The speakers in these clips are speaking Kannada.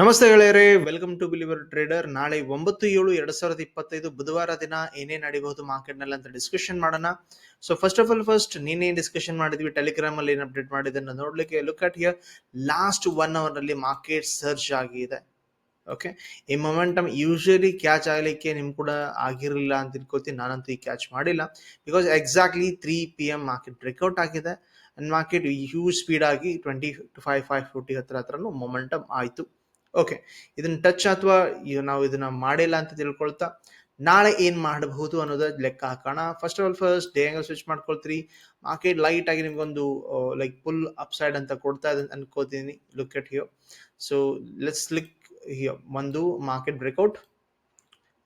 ನಮಸ್ತೆ ಗೆಳೆಯರೇ ವೆಲ್ಕಮ್ ಟು ಬಿಲಿವರ್ ಟ್ರೇಡರ್ ನಾಳೆ ಒಂಬತ್ತು ಏಳು ಎರಡ್ ಸಾವಿರದ ಇಪ್ಪತ್ತೈದು ಬುಧವಾರ ದಿನ ಏನೇ ನಡಿಬಹುದು ಮಾರ್ಕೆಟ್ನಲ್ಲಿ ಅಂತ ಡಿಸ್ಕಷನ್ ಮಾಡೋಣ. So first of all first ನೀನೇ ಡಿಸ್ಕಷನ್ ಮಾಡಿದ್ವಿ ಟೆಲಿಗ್ರಾಮ್ ಅಲ್ಲಿ ಏನ್ ಅಪ್ಡೇಟ್ ಮಾಡಿದ್ದನ್ನ ನೋಡ್ಲಿಕ್ಕೆ look at here last one ಅವರ್ನಲ್ಲಿ market surge ಆಗಿದೆ. ಓಕೆ ಈ ಮೊಮೆಂಟಮ್ ಯೂಶಲಿ ಕ್ಯಾಚ್ ಆಗ್ಲಿಕ್ಕೆ ನಿಮ್ ಕೂಡ ಆಗಿರಲಿಲ್ಲ ಅಂತ ತಿಳ್ಕೊತೀನಿ ನಾನಂತೂ ಈ ಕ್ಯಾಚ್ ಮಾಡಿಲ್ಲ. Because exactly three P M market breakout ಆಗಿದೆ. ಅಂಡ್ ಮಾರ್ಕೆಟ್ ಹ್ಯೂಜ್ ಸ್ಪೀಡ್ ಆಗಿ twenty two five five forty ಹತ್ರ ಹತ್ರನೂ ಮೊಮೆಂಟಮ್ ಆಯ್ತು. ಓಕೆ ಇದನ್ನ ಟಚ್ ಅಥವಾ ಈಗ ನಾವು ಇದನ್ನ ಮಾಡಿಲ್ಲ ಅಂತ ತಿಳ್ಕೊಳ್ತಾ, ನಾಳೆ ಏನು ಮಾಡಬಹುದು ಅನ್ನೋದ ಲೆಕ್ಕ ಹಾಕೋಣ. First of all first day angle switch ಮಾಡ್ಕೊಳ್ತೀರಿ. Market light ಆಗಿ ನಿಮ್ಗೊಂದು ಲೈಕ್ ಫುಲ್ ಅಪ್ ಸೈಡ್ ಅಂತ ಕೊಡ್ತಾ ಇದೆ, ಅನ್ಕೋತೀನಿ. Look at here so let's look here ಒಂದು market breakout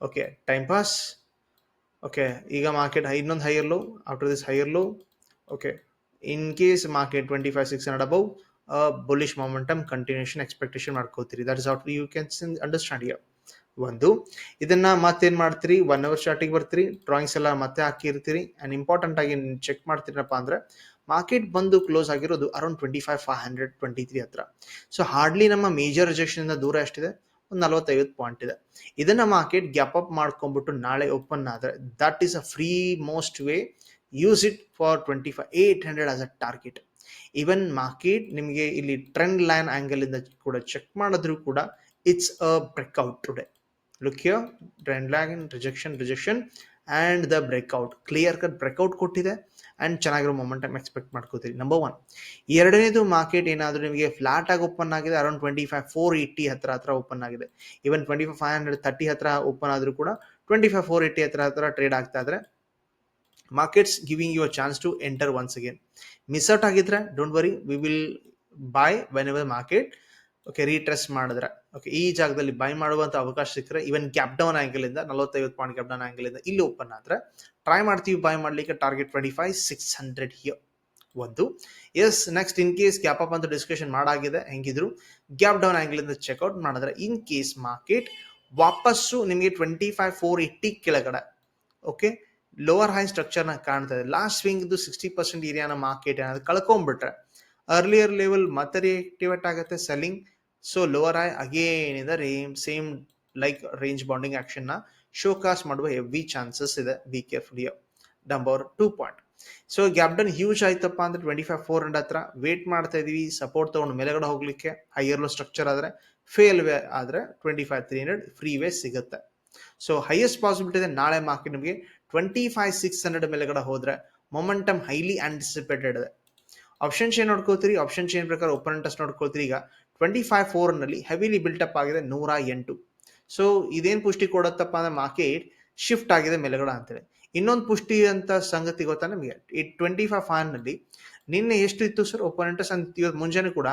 okay time pass okay ಈಗ ಮಾರ್ಕೆಟ್ ಇನ್ನೊಂದು higher low after this higher low okay in case market twenty five six hundred above bullish momentum continuation expectation ಮಾಡ್ಕೋತೀರಿ that is out you can understand ಯರ್ ಒಂದು, ಇದನ್ನ ಮತ್ತೇನ್ ಮಾಡ್ತೀರಿ? ಒನ್ ಅವರ್ ಸ್ಟಾರ್ಟಿಗೆ ಬರ್ತೀರಿ. ಡ್ರಾಯಿಂಗ್ಸ್ ಎಲ್ಲ ಮತ್ತೆ ಹಾಕಿರ್ತೀರಿ. ಅಂಡ್ ಇಂಪಾರ್ಟೆಂಟ್ ಆಗಿ ಚೆಕ್ ಮಾಡ್ತೀರಪ್ಪ ಅಂದ್ರೆ ಮಾರ್ಕೆಟ್ ಬಂದು ಕ್ಲೋಸ್ ಆಗಿರೋದು around twenty five five hundred twenty three ಹತ್ರ. ಸೊ ಹಾರ್ಡ್ಲಿ ನಮ್ಮ ಮೇಜರ್ ರಿಜೆಕ್ಷನ್ ಇಂದ ದೂರ ಎಷ್ಟಿದೆ? ಒಂದು ನಲವತ್ತೈವತ್ತು ಪಾಯಿಂಟ್ ಇದೆ. ಇದನ್ನ ಮಾರ್ಕೆಟ್ ಗ್ಯಾಪ್ ಅಪ್ ಮಾಡ್ಕೊಂಡ್ಬಿಟ್ಟು ನಾಳೆ ಓಪನ್ ಆದ್ರೆ that is a free most way use it for twenty five eight hundred as a target even market ನಿಮಗೆ ಇಲ್ಲಿ ಟ್ರೆಂಡ್ ಲೈನ್ ಆ್ಯಂಗಲ್ ಇಂದ ಕೂಡ ಚೆಕ್ ಮಾಡಿದ್ರು ಕೂಡ it's a breakout today look your trend line rejection rejection and the breakout clear cut breakout ಕೊಟ್ಟಿದೆ ಅಂಡ್ ಚೆನ್ನಾಗಿರೋ ಮೊಮೆಂಟಮ್ ಎಕ್ಸ್ಪೆಕ್ಟ್ ಮಾಡ್ಕೋತೀರಿ. ನಂಬರ್ ಒನ್ ಎರಡನೇದು ಮಾರ್ಕೆಟ್ ಏನಾದರೂ ನಿಮಗೆ ಫ್ಲಾಟ್ ಆಗಿ ಓಪನ್ ಆಗಿದೆ around twenty five four eighty ಹತ್ರ ಹತ್ರ ಓಪನ್ ಆಗಿದೆ. Even twenty five five hundred thirty ಹತ್ರ ಓಪನ್ ಆದರೂ ಕೂಡ ಟ್ವೆಂಟಿ ಫೈವ್ ಫೋರ್ ಏಯ್ಟಿ ಹತ್ರ ಹತ್ರ ಟ್ರೇಡ್ ಆಗ್ತಾ ಇದ್ರೆ markets giving you a chance to enter once again miss out ಆಗಿದ್ರೆ don't worry we will buy whenever market okay retrace ಮಾಡಿದ್ರೆ. ಓಕೆ ಈ ಜಾಗದಲ್ಲಿ ಬೈ ಮಾಡುವಂತ ಅವಕಾಶ ಸಿಕ್ಕರೆ ಇವನ್ ಗ್ಯಾಪ್ ಡೌನ್ ಆ್ಯಂಗಲ್ ಇಂದ, ನಲವತ್ತೈವತ್ತು ಪಾಯಿಂಟ್ ಗ್ಯಾಪ್ ಡೌನ್ ಆ್ಯಂಗಲ್ ಇಂದ ಇಲ್ಲಿ ಓಪನ್ ಆದ್ರೆ ಟ್ರೈ ಮಾಡ್ತೀವಿ ಬೈ ಮಾಡ್ಲಿಕ್ಕೆ target twenty five six hundred here ಒಂದು. Yes next in case gap up ಅಂತ ಡಿಸ್ಕಷನ್ ಮಾಡಾಗಿದೆ, ಹೆಂಗಿದ್ರು ಗ್ಯಾಪ್ ಡೌನ್ ಆ್ಯಂಗಲ್ ಇಂದ ಚೆಕ್ಔಟ್ ಮಾಡಿದ್ರೆ ಇನ್ ಕೇಸ್ ಮಾರ್ಕೆಟ್ ವಾಪಸ್ಸು ನಿಮಗೆ ಟ್ವೆಂಟಿ ಫೈವ್ ಫೋರ್ ಏಯ್ಟಿ ಕೆಳಗಡೆ ಓಕೆ ಲೋವರ್ ಹೈ ಸ್ಟ್ರಕ್ಚರ್ನ ಕಾಣ್ತಾ ಇದೆ ಲಾಸ್ಟ್ ಸ್ವಿಂಗ್ ಇದು ಸಿಕ್ಸ್ಟಿ ಪರ್ಸೆಂಟ್ ಏರಿಯಾನ ಮಾರ್ಕೆಟ್ ಏನಾದ್ರು ಕಳ್ಕೊಂಡ್ಬಿಟ್ರೆ ಅರ್ಲಿಯರ್ ಲೆವೆಲ್ ಮತ್ತೆ ರಿಯಾಕ್ಟಿವೇಟ್ ಆಗುತ್ತೆ selling so lower high again ಇದೆ ರೇಮ್ ಸೇಮ್ ಲೈಕ್ ರೇಂಜ್ ಬಾಂಡಿಂಗ್ ಆಕ್ಷನ್ನ ಶೋಕಾಸ್ ಮಾಡುವ ಹೆವಿ ಚಾನ್ಸಸ್ ಇದೆ. Be careful number two point so gap down huge ಆಯ್ತಪ್ಪ ಅಂದ್ರೆ ಟ್ವೆಂಟಿ ಫೈವ್ ಫೋರ್ ಹಂಡ್ರೆಡ್ ಹತ್ರ. ವೇಟ್ ಮಾಡ್ತಾ ಇದೀವಿ. ಸಪೋರ್ಟ್ ತಗೊಂಡು ಮೇಲೆಗಡೆ ಹೋಗ್ಲಿಕ್ಕೆ ಹೈಯರ್ ಲೋ ಸ್ಟ್ರಕ್ಚರ್ ಆದ್ರೆ ಫೇಲ್ ವೇ ಆದ್ರೆ twenty five three hundred free way ಸಿಗುತ್ತೆ. ಸೊ ಹೈಯೆಸ್ಟ್ ಪಾಸಿಬಿಲಿಟಿ ಇದೆ ನಾಳೆ ಮಾರ್ಕೆಟ್ ನಿಮಗೆ ಟ್ವೆಂಟಿ ಫೈವ್ ಸಿಕ್ಸ್ ಹಂಡ್ರೆಡ್ ಮೇಲೆಗಡೆ ಹೋದ್ರೆ ಮೊಮೆಂಟಮ್ ಹೈಲಿ ಆಂಟಿಸಿಪೇಟೆಡ್ ಇದೆ. ಆಪ್ಷನ್ ಚೇನ್ ನೋಡ್ಕೋತೀರಿ ಆಪ್ಷನ್ ಚೇನ್ ಪ್ರಕಾರ ಓಪನ್ ಇಂಟ್ರೆಸ್ಟ್ ನೋಡ್ಕೊಳ್ತೀರಿ? ಈಗ ಟ್ವೆಂಟಿ ಫೈವ್ ಫೋರ್ನಲ್ಲಿ ಹೆವಿಲಿ ಬಿಲ್ಟಪ್ ಆಗಿದೆ ನೂರ ಎಂಟು. ಸೊ ಇದೇನು ಪುಷ್ಟಿ ಕೊಡುತ್ತಪ್ಪ ಅಂದ್ರೆ ಮಾರ್ಕೆಟ್ ಶಿಫ್ಟ್ ಆಗಿದೆ ಮೇಲೆಗಡೆ ಅಂತೇಳಿ. ಇನ್ನೊಂದು ಪುಷ್ಟಿ ಅಂತ ಸಂಗತಿ ಗೊತ್ತಾ ನಮಗೆ? ಈ ಟ್ವೆಂಟಿ ಫೈವ್ ಫೈವ್ನಲ್ಲಿ ನಿನ್ನೆ ಎಷ್ಟು ಇತ್ತು ಸರ್ ಓಪನ್ ಇಂಟ್ರೆಸ್ಟ್ ಅಂತ ಇವತ್ತು ಮುಂಜಾನೆ ಕೂಡ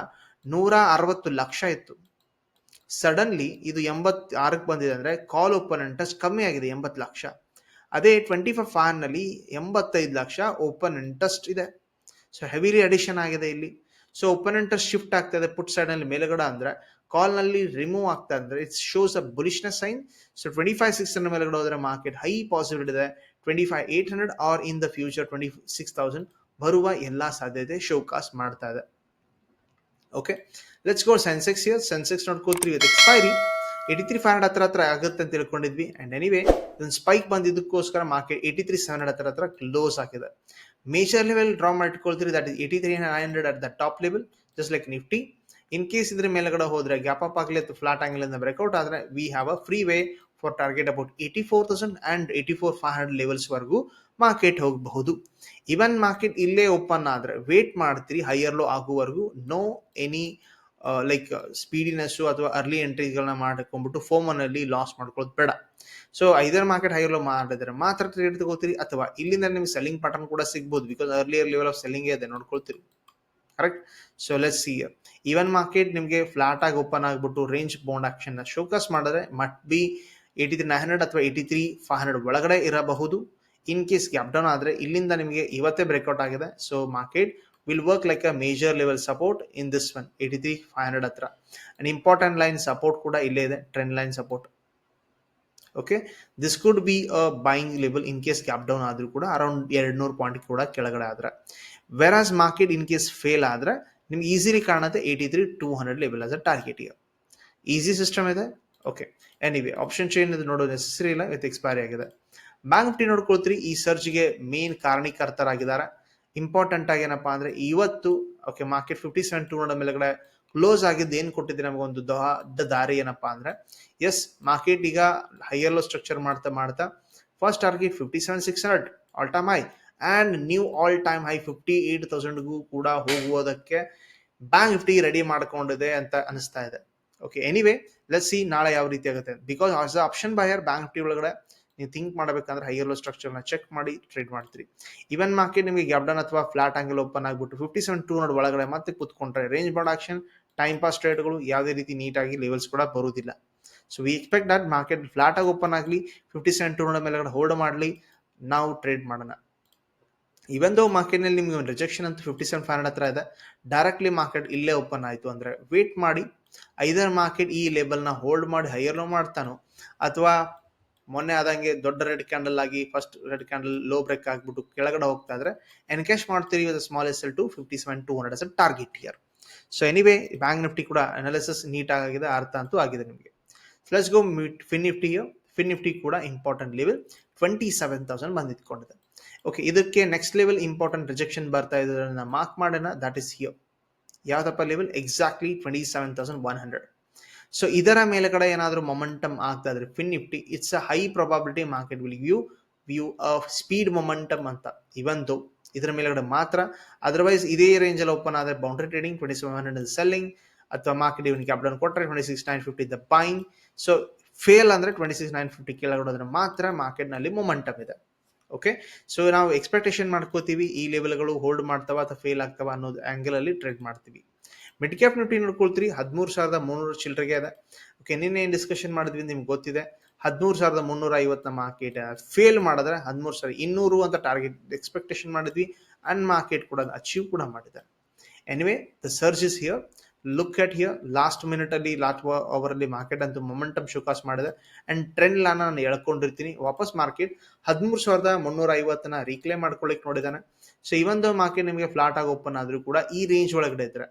ನೂರ ಅರವತ್ತು ಲಕ್ಷ ಇತ್ತು. ಸಡನ್ಲಿ ಇದು ಎಂಬತ್ ಆರಕ್ಕೆ ಬಂದಿದೆ ಅಂದ್ರೆ ಕಾಲ್ ಓಪನ್ ಇಂಟ್ರೆಸ್ಟ್ ಕಮ್ಮಿ ಆಗಿದೆ ಎಂಬತ್ತು ಲಕ್ಷ. ಅದೇ ಟ್ವೆಂಟಿ ಫೈವ್ ಫ್ಯಾನ್ನಲ್ಲಿ ನಲ್ಲಿ ಎಂಬತ್ತೈದು ಲಕ್ಷ ಓಪನ್ ಇಂಟ್ರೆಸ್ಟ್ ಇದೆ. ಸೊ ಹೆವಿಲಿ ಅಡಿಷನ್ ಆಗಿದೆ ಇಲ್ಲಿ. ಸೊ ಓಪನ್ ಇಂಟ್ರೆಸ್ಟ್ ಶಿಫ್ಟ್ ಆಗ್ತಾ ಇದೆ ಪುಟ್ ಸೈಡ್ ಮೇಲುಗಡೆ ಅಂದರೆ ಅಂದ್ರೆ ಕಾಲ್ನಲ್ಲಿ ರಿಮೂವ್ ಆಗ್ತಾ ಅಂದ್ರೆ it's shows a bullishness sign so twenty five six hundred ಮೇಲೆಗಡೆ ಹೋದ್ರೆ ಮಾರ್ಕೆಟ್ ಹೈ ಪಾಸಿಬಿಲಿಟಿ ಇದೆ. Twenty five eight hundred or in the future twenty six thousand ಬರುವ ಎಲ್ಲಾ ಸಾಧ್ಯತೆ ಶೋಕಾಸ್ ಮಾಡ್ತಾ ಇದೆ. Okay let's go Sensex here Sensex ನೋಡ್ಕೋತೀವಿ. ಇವತ್ತು expiry eighty three five hundred ಹತ್ರ ಹತ್ರ ಆಗುತ್ತೆ ಅಂತ ತಿಳ್ಕೊಂಡಿದ್ವಿ. ಅಂಡ್ ಎನಿವೇ ಇದೊಂದು spike ಬಂದಿದ್ದಕ್ಕೋಸ್ಕರ market eighty three seven hundred ಹತ್ರ ಹತ್ರ ಕ್ಲೋಸ್ ಆಗಿದೆ. Major level draw ಮಾಡಿಟ್ಕೊಳ್ತೀರಿ that is eighty three nine hundred at the top level just like Nifty in case ಇದ್ರ ಮೇಲ್ಗಡೆ ಹೋದ್ರೆ ಗ್ಯಾಪ್ ಅಪ್ ಆಗಲಿ ಅಥವಾ ಫ್ಲಾಟ್ ಆಂಗಲ್ ಇಂದ ಬ್ರೇಕ್ಔಟ್ ಆದ್ರೆ we have a free way for target about eighty four thousand and eighty four five hundred levels ವರೆಗೂ ಮಾರ್ಕೆಟ್ ಹೋಗಬಹುದು. ಇವನ್ ಮಾರ್ಕೆಟ್ ಇಲ್ಲೇ ಓಪನ್ ಆದ್ರೆ ವೇಟ್ ಮಾಡ್ತೀರಿ ಹೈಯರ್ ಲೋ ಆಗುವವರೆಗೂ ನೋ ಎನಿ ಲೈಕ್ ಸ್ಪೀಡಿನೆಸ್ಸು ಅಥವಾ ಅರ್ಲಿ ಎಂಟ್ರಿಗಳನ್ನ ಮಾಡ್ಕೊಂಡ್ಬಿಟ್ಟು ಫೋಮನ್ ಅಲ್ಲಿ ಲಾಸ್ ಮಾಡ್ಕೊಳ್ಳೋದು ಬೇಡ. So either market high low ಮಾಡಿದ್ರೆ ಮಾತ್ರ ಟ್ರೇಡ್ ತಗೋತೀರಿ ಅಥವಾ ಇಲ್ಲಿಂದ ನಿಮ್ಗೆ ಸೆಲ್ಲಿಂಗ್ ಪ್ಯಾಟರ್ನ್ ಕೂಡ ಸಿಗ್ಬೋದು because earlier level of selling ಇದೆ ನೋಡ್ಕೊಳ್ತೀರಿ. Correct so let's see even market ನಿಮಗೆ ಫ್ಲಾಟ್ ಆಗಿ ಓಪನ್ ಆಗಿಬಿಟ್ಟು ರೇಂಜ್ ಬೌಂಡ್ ಆಕ್ಷನ್ ಶೋಕಸ್ ಮಾಡಿದ್ರೆ might be eighty three nine hundred ಅಥವಾ ಏಯ್ಟಿ ತ್ರೀ ಫೈವ್ ಹಂಡ್ರೆಡ್ ಒಳಗಡೆ ಇರಬಹುದು. ಇನ್ ಕೇಸ್ ಗ್ಯಾಪ್ ಡೌನ್ ಆದ್ರೆ ಇಲ್ಲಿಂದ ನಿಮಗೆ ಇವತ್ತೇ ಬ್ರೇಕ್ಔಟ್ ಆಗಿದೆ. So market will work like a major level support in this one eighty three five hundred ಹತ್ರ. ಅಂಡ್ ಇಂಪಾರ್ಟೆಂಟ್ ಲೈನ್ ಸಪೋರ್ಟ್ ಕೂಡ ಇಲ್ಲೇ ಇದೆ trend line support okay this could be a buying level in case gap down ಆದ್ರೂ ಕೂಡ ಅರೌಂಡ್ ಎರಡು ನೂರು ಪಾಯಿಂಟ್ ಕೂಡ ಕೆಳಗಡೆ ಆದ್ರೆ. Whereas market in case fail ಆದ್ರೆ ನಿಮ್ಗೆ ಈಸಿಲಿ ಕಾಣುತ್ತೆ eighty three two hundred level as a target here easy system ಇದೆ? ಓಕೆ ಎನಿವೆ ಆಪ್ಷನ್ ಚೇನ್ ಇದು ನೋಡೋ ನೆಸೆಸರಿ ಇಲ್ಲ ವಿತ್ ಎಕ್ಸ್ಪೈರಿ ಆಗಿದೆ. ಬ್ಯಾಂಕ್ ನಿಫ್ಟಿ ನೋಡ್ಕೊಳ್ತೀರಿ, ಈ ಸರ್ಜ್ಗೆ ಮೇನ್ ಕಾರಣೀಕರ್ತರಾಗಿದ್ದಾರೆ ಇಂಪಾರ್ಟೆಂಟ್ ಆಗಿ ಏನಪ್ಪಾ ಅಂದ್ರೆ ಇವತ್ತು okay market fifty seven two hundred ಮೇಲೆಗಡೆ ಕ್ಲೋಸ್ ಆಗಿದ್ದು ಏನ್ ಕೊಟ್ಟಿದೆ ಒಂದು ದೊಡ್ಡ ದಾರಿ ಏನಪ್ಪಾ ಅಂದ್ರೆ ಎಸ್ ಮಾರ್ಕೆಟ್ ಈಗ ಹೈಯರ್ ಲೋ ಸ್ಟ್ರಕ್ಚರ್ ಮಾಡ್ತಾ ಮಾಡ್ತಾ first target fifty seven six hundred all time high and new all time high fifty eight ತೌಸಂಡ್ಗೂ ಕೂಡ ಹೋಗುವುದಕ್ಕೆ ಬ್ಯಾಂಕ್ ನಿಫ್ಟಿ ರೆಡಿ ಮಾಡ್ಕೊಂಡಿದೆ ಅಂತ ಅನಿಸ್ತಾ ಇದೆ. ಓಕೆ ಎನಿವೇ ಲೆಟ್ ಸಿ ನಾಳೆ ಯಾವ ರೀತಿ ಆಗುತ್ತೆ. Because as a option bank Nifty ಒಳಗಡೆ ನೀವು ಥಿಂಕ್ ಮಾಡಬೇಕಂದ್ರೆ ಹೈಯರ್ ಲೋ ಸ್ಟ್ರಕ್ಚರ್ನ ಚೆಕ್ ಮಾಡಿ ಟ್ರೇಡ್ ಮಾಡ್ತೀರಿ. ಇವನ್ ಮಾರ್ಕೆಟ್ ನಿಮಗೆ ಗ್ಯಾಪ್ ಡೌನ್ ಅಥವಾ ಫ್ಲಾಟ್ ಆಂಗಲ್ ಓಪನ್ ಆಗಿಬಿಟ್ಟು ಫಿಫ್ಟಿ ಸೆವೆನ್ ಟೂ ನೋಡ್ ಒಳಗಡೆ ಮತ್ತೆ ಕುತ್ಕೊಂಡ್ರೆ range bound action time pass ಟ್ರೇಡ್ಗಳು ಯಾವುದೇ ರೀತಿ ನೀಟಾಗಿ ಲೆವೆಲ್ಸ್ ಕೂಡ ಬರುವುದಿಲ್ಲ. So we expect that market flat ಆಗಿ ಓಪನ್ ಆಗಲಿ ಫಿಫ್ಟಿ ಸೆವೆನ್ ಟೂ ನೋಡ್ ಮೇಲೆಗಡೆ ಹೋಲ್ಡ್ ಮಾಡಲಿ, ನಾವು ಟ್ರೇಡ್ ಮಾಡೋಣ. ಇವನ್ ದೋ ಮಾರ್ಕೆಟ್ನಲ್ಲಿ ನಿಮಗೆ ಒಂದು ರಿಜೆಕ್ಷನ್ ಅಂತ ಫಿಫ್ಟಿ ಸೆವೆನ್ ಫೈವ್ ಹತ್ರ ಇದೆ ಡೈರೆಕ್ಟ್ಲಿ ಮಾರ್ಕೆಟ್ ಇಲ್ಲೇ ಓಪನ್ ಆಯಿತು ಅಂದರೆ ವೇಟ್ ಮಾಡಿ ಐದರ್ ಮಾರ್ಕೆಟ್ ಈ ಲೇಬಲ್ನ ಹೋಲ್ಡ್ ಮಾಡಿ ಹೈಯರ್ ಲೋ ಮಾಡ್ತಾನೋ, ಅಥವಾ ಮೊನ್ನೆ ಆದಂಗೆ ದೊಡ್ಡ ರೆಡ್ ಕ್ಯಾಂಡಲ್ ಆಗಿ first red candle low break ಆಗಿಬಿಟ್ಟು ಕೆಳಗಡೆ ಹೋಗ್ತಾ ಇದ್ರೆ ಎನ್ಕೇಶ್ ಮಾಡ್ತೀರಿ with small S L to fifty seven two hundred as target here so anyway bank Nifty ಕೂಡ ಅನಾಲಿಸಿಸ್ ನೀಟ್ ಆಗಿದೆ, ಅರ್ಥ ಅಂತೂ ಆಗಿದೆ ನಿಮಗೆ. Plus go fin Nifty fin Nifty ಕೂಡ important level twenty seven thousand ಬಂದು ಓಕೆ ಇದಕ್ಕೆ ನೆಕ್ಸ್ಟ್ ಲೆವೆಲ್ ಇಂಪಾರ್ಟೆಂಟ್ ರಿಜೆಕ್ಷನ್ ಬರ್ತಾ ಇದ್ರೆ ಮಾರ್ಕ್ ಮಾಡೋಣ ದಟ್ ಇಸ್ ಹಿಯೋ ಯಾವ್ದಪ್ಪ level exactly twenty seven thousand one hundred so ಇದರ ಮೇಲ್ಗಡೆ ಏನಾದರೂ ಮೊಮೆಂಟಮ್ ಆಗ್ತಾ ಇದ್ರೆ fin Nifty it's a high probability market will view view of speed momentum ಅಂತ. ಇವಂತು ಇದರ ಮೇಲ್ಗಡೆ ಮಾತ್ರ. ಅದರ್ವೈಸ್ ಇದೇ ರೇಂಜ್ ಅಲ್ಲಿ ಓಪನ್ ಆದರೆ boundary trading twenty seven hundred selling ಅಥವಾ ಮಾರ್ಕೆಟ್ ಇವನ್ ಕ್ಯಾಪ್ ಡೌನ್ ಕೊಟ್ಟರೆ twenty six nine fifty the buying so fail ಅಂದ್ರೆ ಟ್ವೆಂಟಿ ಸಿಕ್ಸ್ ನೈನ್ ಫಿಫ್ಟಿ ಕೆಳಗಡೆ ಮಾತ್ರ ಮಾರ್ಕೆಟ್ನಲ್ಲಿ ಮೊಮೆಂಟಮ್ ಇದೆ. ಓಕೆ ಸೊ ನಾವು ಎಕ್ಸ್ಪೆಕ್ಟೇಷನ್ ಮಾಡ್ಕೋತೀವಿ, ಈ ಲೆವೆಲ್ಗಳು ಹೋಲ್ಡ್ ಮಾಡ್ತಾವ ಅಥವಾ ಫೇಲ್ ಆಗ್ತಾವ ಅನ್ನೋದು ಆಂಗಲ್ ಅಲ್ಲಿ ಟ್ರೇಡ್ ಮಾಡ್ತೀವಿ. ಮಿಡ್ ಕ್ಯಾಪ್ ನಿಫ್ಟಿ ನೋಡ್ಕೊಳ್ತೀರಿ. ಹದಿಮೂರು ಸಾವಿರದ ಮುನ್ನೂರು ಚಿಲ್ಲರೆಗೆ ಇದೆ. ಓಕೆ ನಿನ್ನೆ ಏನು ಡಿಸ್ಕಷನ್ ಮಾಡಿದ್ವಿ ನಿಮ್ಗೆ ಗೊತ್ತಿದೆ. ಹದಿಮೂರು ಸಾವಿರದ ಮುನ್ನೂರ ಐವತ್ತನ ಮಾರ್ಕೆಟ್ ಫೇಲ್ ಮಾಡಿದ್ರೆ ಹದಿಮೂರು ಸಾವಿರ ಇನ್ನೂರು ಅಂತ ಟಾರ್ಗೆಟ್ ಎಕ್ಸ್ಪೆಕ್ಟೇಷನ್ ಮಾಡಿದ್ವಿ. ಅಂಡ್ ಮಾರ್ಕೆಟ್ ಕೂಡ ಅಚೀವ್ ಕೂಡ ಮಾಡಿದೆ anyway the surge is here look at here last minute ಅಲ್ಲಿ ಲಾಸ್ಟ್ ಅವರ್ ಮಾರ್ಕೆಟ್ ಅಂತೂ ಮೊಮೆಂಟಮ್ ಶೋಕಾಸ್ ಮಾಡಿದೆ. ಅಂಡ್ ಟ್ರೆಂಡ್ ಲಾನ ನಾನು ಎಳ್ಕೊಂಡಿರ್ತೀನಿ. ವಾಪಸ್ ಮಾರ್ಕೆಟ್ ಹದಿಮೂರು ಸಾವಿರದ ಮುನ್ನೂರ ಐವತ್ತನ ರೀಕ್ಲೇಮ್ ಮಾಡ್ಕೊಳ್ಳಿಕ್ ನೋಡಿದಾನೆ ಸೊ ಇವೊಂದು ಮಾರ್ಕೆಟ್ ನಿಮಗೆ ಫ್ಲಾಟ್ ಆಗಿ ಓಪನ್ ಆದ್ರೂ ಕೂಡ ಈ ರೇಂಜ್ ಒಳಗಡೆ ಇದ್ರೆ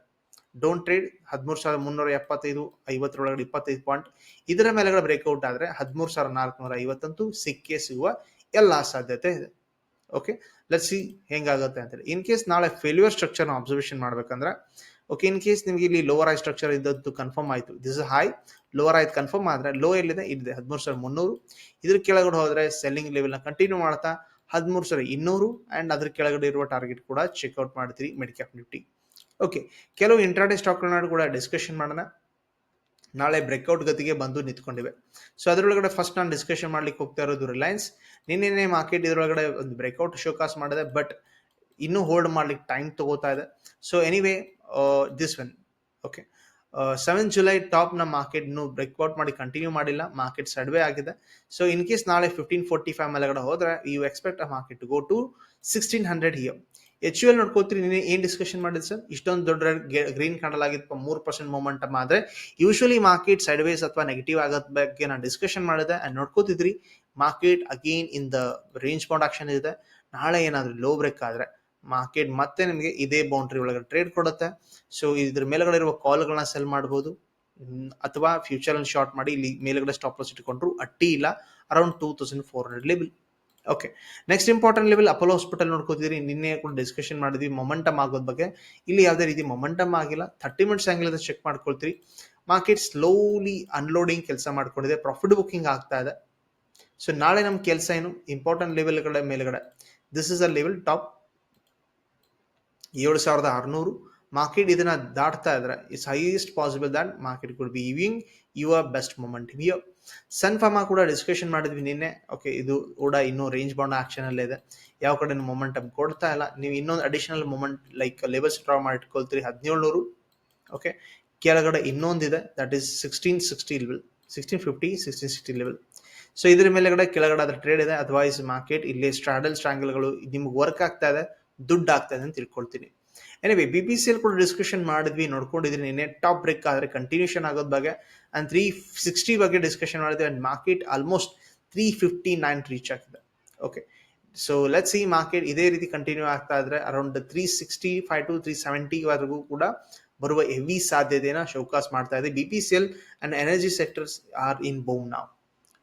ಡೋಂಟ್ ಟ್ರೇಡ್ ಹದಿಮೂರು ಸಾವಿರದ ಮುನ್ನೂರ ಎಪ್ಪತ್ತೈದು, ಐವತ್ತರೊಳಗಡೆ ಇಪ್ಪತ್ತೈದು ಪಾಯಿಂಟ್ ಇದರ ಮೇಲೆಗಡೆ ಬ್ರೇಕ್ಔಟ್ ಆದರೆ ಹದಿಮೂರು ಸಾವಿರದ ನಾಲ್ಕುನೂರ ಐವತ್ತಂತೂ ಸಿಕ್ಕೇ ಸಿಗುವ ಎಲ್ಲ ಸಾಧ್ಯತೆ ಇದೆ. ಓಕೆ ಲೆಟ್ ಸಿ ಹೆಂಗಾಗುತ್ತೆ ಅಂತೇಳಿ ಇನ್ ಕೇಸ್ ನಾಳೆ ಫೇಲ್ಯೂರ್ ಸ್ಟ್ರಕ್ಚರ್ನ ಅಬ್ಸರ್ವೇಷನ್ ಮಾಡ್ಬೇಕಂದ್ರೆ ಓಕೆ ಇನ್ ಕೇಸ್ ನಿಮಗೆ ಇಲ್ಲಿ ಲೋವರ್ ಐ ಸ್ಟ್ರಕ್ಚರ್ ಇದ್ದದ್ದು ಕನ್ಫರ್ಮ್ ಆಯಿತು. ದಿಸ್ ಹೈ ಲೋವರ್ ಆಯ್ತು ಕನ್ಫರ್ಮ್ ಆದರೆ ಲೋ ಎಲ್ಲಿದೆ? ಇದೆ ಹದಿಮೂರು ಸಾವಿರದ ಮುನ್ನೂರು. ಇದ್ರ ಕೆಳಗಡೆ ಹೋದರೆ ಸೆಲ್ಲಿಂಗ್ ಲೆವೆಲ್ನ ಕಂಟಿನ್ಯೂ ಮಾಡ್ತಾ, ಹದಿಮೂರು ಸಾವಿರ ಇನ್ನೂರು ಆ್ಯಂಡ್ ಅದ್ರ ಕೆಳಗಡೆ ಇರುವ ಟಾರ್ಗೆಟ್ ಕೂಡ ಚೆಕ್ಔಟ್ ಮಾಡ್ತೀರಿ ಮೆಡಿಕ್ಯಾಪ್ ನಿಫ್ಟಿ ಓಕೆ ಕೆಲವು ಇಂಟ್ರಾಡೇ ಸ್ಟಾಕ್ಗಳನ್ನ ಕೂಡ ಡಿಸ್ಕಷನ್ ಮಾಡೋಣ. ನಾಳೆ ಬ್ರೇಕ್ಔಟ್ ಗತಿಗೆ ಬಂದು ನಿಂತ್ಕೊಂಡಿವೆ. ಸೊ ಅದರೊಳಗಡೆ ಫಸ್ಟ್ ನಾನು ಡಿಸ್ಕಷನ್ ಮಾಡ್ಲಿಕ್ಕೆ ಹೋಗ್ತಾ ಇರೋದು ರಿಲಯನ್ಸ್ ನಿನ್ನೆ ಮಾರ್ಕೆಟ್ ಇದರೊಳಗಡೆ ಒಂದು ಬ್ರೇಕ್ಔಟ್ ಶೋಕಾಸ್ ಮಾಡಿದೆ ಬಟ್ ಇನ್ನೂ ಹೋಲ್ಡ್ ಮಾಡ್ಲಿಕ್ಕೆ ಟೈಮ್ ತಗೋತಾ ಇದೆ. So anyway this one okay seven July ಟಾಪ್ನ market ಇನ್ನೂ ಬ್ರೇಕ್ಔಟ್ ಮಾಡಿ ಕಂಟಿನ್ಯೂ ಮಾಡಿಲ್ಲ. ಮಾರ್ಕೆಟ್ ಸಡ್ವೇ ಆಗಿದೆ. ಸೊ ಇನ್ ಕೇಸ್ ನಾಳೆ ಫಿಫ್ಟೀನ್ ಫೋರ್ಟಿ ಫೈವ್ ಮೇಲೆಗಡೆ ಹೋದ್ರೆ you expect a market go to sixteen hundred here H U L ನೋಡ್ಕೋತೀರಿ ನೀನು ಏನ್ ಡಿಸ್ಕಷನ್ ಮಾಡಿದ್ ಸರ್ ಇಷ್ಟೊಂದು ದೊಡ್ಡ ಗ್ರೀನ್ ಕ್ಯಾಂಡಲ್ ಆಗಿತ್ತು ಮೂರು ಪರ್ಸೆಂಟ್ ಮೊಮೆಂಟಮ್ ಆದ್ರೆ ಯೂಶಲಿ ಮಾರ್ಕೆಟ್ ಸೈಡ್ ವೇಸ್ ಅಥವಾ ನೆಗೆಟಿವ್ ಆಗೋದ್ ಬಗ್ಗೆ ನಾನು ಡಿಸ್ಕಷನ್ ಮಾಡಿದೆ. And ನೋಡ್ಕೋತಿದ್ರಿ. Market again in the range bound action ಇದೆ. ನಾಳೆ ಏನಾದ್ರು ಲೋ ಬ್ರೇಕ್ ಆದ್ರೆ ಮಾರ್ಕೆಟ್ ಮತ್ತೆ ನಿಮಗೆ ಇದೇ ಬೌಂಡ್ರಿ ಒಳಗಡೆ ಟ್ರೇಡ್ ಕೊಡುತ್ತೆ. ಸೊ ಇದ್ರ ಮೇಲ್ಗಡೆ ಇರುವ ಕಾಲ್ಗಳನ್ನ ಸೆಲ್ ಮಾಡಬಹುದು ಅಥವಾ ಫ್ಯೂಚರ್ ಅಲ್ಲಿ ಶಾರ್ಟ್ ಮಾಡಿ ಇಲ್ಲಿ ಮೇಲ್ಗಡೆ ಸ್ಟಾಪ್ ಲಾಸ್ ಇಟ್ಕೊಂಡ್ರು ಅಟ್ಟಿ ಇಲ್ಲ. Around two thousand four hundred level okay next important level Apollo hospital ನೋಡ್ಕೋತಿದ್ರಿ. ನಿನ್ನೆ ಕೂಡ ಡಿಸ್ಕಷನ್ ಮಾಡಿದ್ವಿ. ಮೊಮೆಂಟಮ್ ಆಗೋದ್ ಬಗ್ಗೆ. ಇಲ್ಲಿ ಯಾವುದೇ ರೀತಿ ಮೊಮೆಂಟಮ್ ಆಗಿಲ್ಲ. ಥರ್ಟಿ ಮಿನಿಟ್ಸ್ ಆಂಗಲ್ ಚೆಕ್ ಮಾಡ್ಕೊಳ್ತೀರಿ. ಮಾರ್ಕೆಟ್ ಸ್ಲೋಲಿ ಅನ್ಲೋಡಿಂಗ್ ಕೆಲಸ ಮಾಡ್ಕೊಂಡಿದೆ. ಪ್ರಾಫಿಟ್ ಬುಕಿಂಗ್ ಆಗ್ತಾ ಇದೆ. ಸೊ ನಾಳೆ ನಮ್ಮ ಕೆಲಸ ಏನು? ಇಂಪಾರ್ಟೆಂಟ್ ಲೆವೆಲ್ಗಳ ಮೇಲ್ಗಡೆ. This is a level top ಏಳು ಸಾವಿರದ ಆರುನೂರು. ಮಾರ್ಕೆಟ್ ಇದನ್ನ ದಾಟ್ತಾ ಇದ್ರೆ it's highest possible that market could be giving your best moment ವಿಯೋ Sun Pharma ಕೂಡ ಡಿಸ್ಕಷನ್ ಮಾಡಿದ್ವಿ ನಿನ್ನೆ. ಓಕೆ ಇದು ಕೂಡ ಇನ್ನೂ ರೇಂಜ್ ಬೌಂಡ್ ಆಕ್ಷನ್ ಅಲ್ಲೇ ಇದೆ. ಯಾವ ಕಡೆ ಮೊಮೆಂಟಮ್ ಕೊಡ್ತಾ ಇಲ್ಲ? ನೀವು ಇನ್ನೊಂದು additional moment like levels draw ಮಾಡಿಟ್ಕೊಳ್ತೀರಿ ಹದಿನೇಳ್ನೂರು. ಓಕೆ ಕೆಳಗಡೆ ಇನ್ನೊಂದಿದೆ. That is sixteen sixty level sixteen fifty sixteen sixty level so ಇದ್ರ ಮೇಲೆಗಡೆ ಕೆಳಗಡೆ ಅದ್ರ ಟ್ರೇಡ್ ಇದೆ. ಅದರ್ವೈಸ್ ಮಾರ್ಕೆಟ್ ಇಲ್ಲಿ ಸ್ಟ್ರಾಡಲ್ ಸ್ಟ್ರಾಂಗಲ್ಗಳು ನಿಮ್ಗೆ ವರ್ಕ್ ಆಗ್ತಾ ಇದೆ, ದುಡ್ಡು ಆಗ್ತಾ ಇದೆ ಅಂತ ತಿಳ್ಕೊಳ್ತೀನಿ. Anyway B P C L ಕೂಡ ಡಿಸ್ಕಷನ್ ಮಾಡಿದ್ವಿ ನೋಡ್ಕೊಂಡಿದ್ರಿ ನಿನ್ನೆ. ಟಾಪ್ ಬ್ರೇಕ್ ಆದರೆ ಕಂಟಿನ್ಯೂಷನ್ ಆಗೋದ್ ಬಗ್ಗೆ. ಅಂಡ್ ತ್ರೀ ಸಿಕ್ಸ್ಟಿ ಬಗ್ಗೆ ಡಿಸ್ಕಷನ್ ಮಾಡಿದ್ವಿ and market almost three fifty nine reach ಆಗಿದೆ ಓಕೆ ಸೊ ಲೆಟ್ಸ್ ಈ ಮಾರ್ಕೆಟ್ ಇದೇ ರೀತಿ ಕಂಟಿನ್ಯೂ ಆಗ್ತಾ ಇದ್ರೆ around three sixty five to three seventy ವರೆಗೂ ಕೂಡ ಬರುವ ಹೆವಿ ಸಾಧ್ಯತೆಯನ್ನು ಶೌಕಾಸ್ ಮಾಡ್ತಾ ಇದೆ B P C L and energy sectors are in boom ನಾವು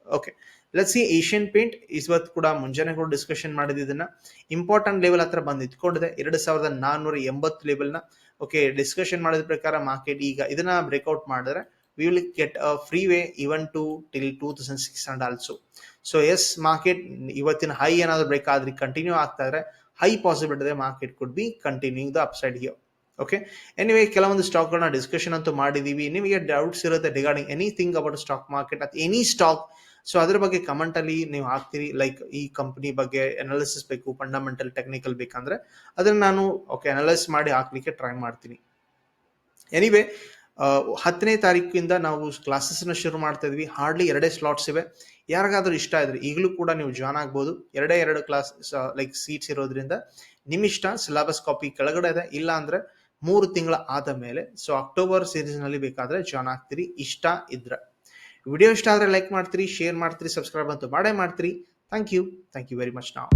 ಓಕೆ ಸಿ ಏಷ್ಯನ್ ಪೇಂಟ್ ಇವತ್ತು ಕೂಡ ಮುಂಜಾನೆ ಕೂಡ ಡಿಸ್ಕಷನ್ ಮಾಡಿದ್ದನ್ನ ಇಂಪಾರ್ಟೆಂಟ್ ಲೆವೆಲ್ ಹತ್ರ ಬಂದು ಇಟ್ಕೊಂಡಿದೆ ಎರಡು ಸಾವಿರದ ನಾನ್ನೂರ ಎಂಬತ್ತು ಲೆವೆಲ್ನ ಓಕೆ ಡಿಸ್ಕಷನ್ ಮಾಡಿದ ಪ್ರಕಾರ ಮಾರ್ಕೆಟ್ ಈಗ ಇದನ್ನ ಬ್ರೇಕ್ಔಟ್ ಮಾಡಿದ್ರೆ we will get a free way even to till two thousand six hundred also so as market ಇವತ್ತಿನ ಹೈ ಏನಾದ್ರು ಬ್ರೇಕ್ ಆದ್ರೆ ಕಂಟಿನ್ಯೂ ಆಗ್ತಾ ಇದ್ರೆ high possibility market could be continue the upside here okay anyway ಕೆಲವೊಂದು ಸ್ಟಾಕ್ಗಳನ್ನ ಡಿಸ್ಕಷನ್ ಅಂತೂ ಮಾಡಿದೀವಿ. ನಿಮಗೆ ಡೌಟ್ಸ್ ಇರುತ್ತೆ regarding anything about stock market ಅಥವಾ ಎನಿ ಸ್ಟಾಕ್ ಸೊ ಅದ್ರ ಬಗ್ಗೆ ಕಮೆಂಟ್ ಅಲ್ಲಿ ನೀವು ಹಾಕ್ತೀರಿ ಲೈಕ್ ಈ ಕಂಪನಿ ಬಗ್ಗೆ ಅನಾಲಿಸಿಸ್ ಬೇಕು ಫಂಡಮೆಂಟಲ್ ಟೆಕ್ನಿಕಲ್ ಬೇಕಂದ್ರೆ ಅದನ್ನ ನಾನು ಓಕೆ ಅನಲೈಸ್ ಮಾಡಿ ಹಾಕ್ಲಿಕ್ಕೆ ಟ್ರೈ ಮಾಡ್ತೀನಿ. ಎನಿವೇ ಹತ್ತನೇ ತಾರೀಕಿಂದ ನಾವು ಕ್ಲಾಸಸ್ನ ಶುರು ಮಾಡ್ತಾ ಇದ್ವಿ. ಹಾರ್ಡ್ಲಿ ಎರಡೇ ಸ್ಲಾಟ್ಸ್ ಇವೆ. ಯಾರಿಗಾದ್ರೂ ಇಷ್ಟ ಇದ್ರೆ ಈಗಲೂ ಕೂಡ ನೀವು ಜಾಯ್ನ್ ಆಗ್ಬೋದು. ಎರಡೇ ಎರಡು ಕ್ಲಾಸ್ ಲೈಕ್ ಸೀಟ್ಸ್ ಇರೋದ್ರಿಂದ ನಿಮ್ಮ ಇಷ್ಟ ಸಿಲೆಬಸ್ ಕಾಪಿ ಕೆಳಗಡೆ ಇದೆ. ಇಲ್ಲ ಅಂದ್ರೆ ಮೂರು ತಿಂಗಳ ಆದ ಮೇಲೆ ಸೊ ಅಕ್ಟೋಬರ್ ಸೀರೀಸ್ನಲ್ಲಿ ಬೇಕಾದ್ರೆ ಜಾಯ್ನ್ ಆಗ್ತೀರಿ. ಇಷ್ಟ ಇದ್ರೆ. ವಿಡಿಯೋ ಇಷ್ಟ ಆದರೆ ಲೈಕ್ ಮಾಡ್ತೀರಿ ಶೇರ್ ಮಾಡ್ತೀರಿ ಸಬ್ಸ್ಕ್ರೈಬ್ ಅಂತೂ ಮಾಡೇ ಮಾಡ್ತೀರಿ. Thank you thank you very much ನಾವು